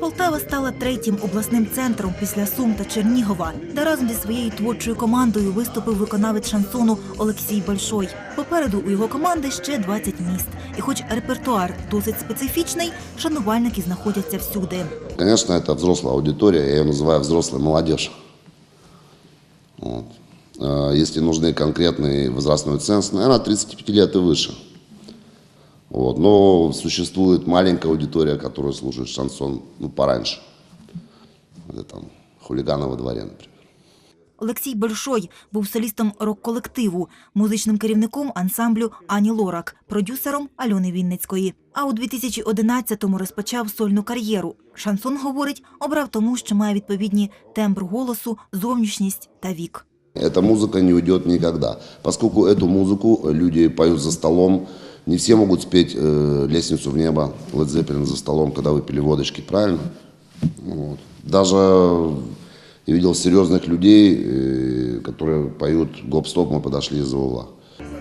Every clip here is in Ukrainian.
Полтава стала третім обласним центром після Сум та Чернігова, де разом зі своєю творчою командою виступив виконавець шансону Олексій Большой. Попереду у його команди ще 20 міст. І хоч репертуар досить специфічний, шанувальники знаходяться всюди. Конечно, это взрослая аудитория, я ее называю взрослая молодежь. Вот. Э, Если нужны конкретный возрастной ценз, наверное, от 35 лет и выше. Вот. Но существует маленькая аудитория, которая слушает шансон ну, пораньше. Это там хулиганы во дворе, например. Олексій Большой був солістом рок-колективу, музичним керівником ансамблю Ані Лорак, продюсером Альони Вінницької. А у 2011-му розпочав сольну кар'єру. Шансон, говорить, обрав тому, що має відповідні тембр голосу, зовнішність та вік. Эта музыка не уйдет никогда. Поскольку эту музыку люди поют за столом, не все могут спеть э, «Лестницу в небо» Led Zeppelin за столом, когда выпили водочки, правильно? Вот. Даже я видел серьезных людей, э, которые поют «Гоп-стоп, мы подошли из-за угла».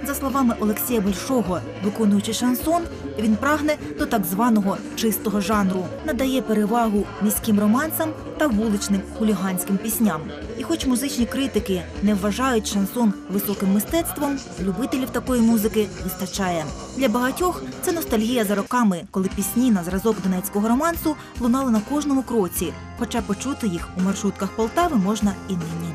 За словами Олексія Большого, виконуючи шансон, він прагне до так званого чистого жанру, надає перевагу міським романсам та вуличним хуліганським пісням. І хоч музичні критики не вважають шансон високим мистецтвом, любителів такої музики вистачає. Для багатьох це ностальгія за роками, коли пісні на зразок донецького романсу лунали на кожному кроці, хоча почути їх у маршрутках Полтави можна і нині.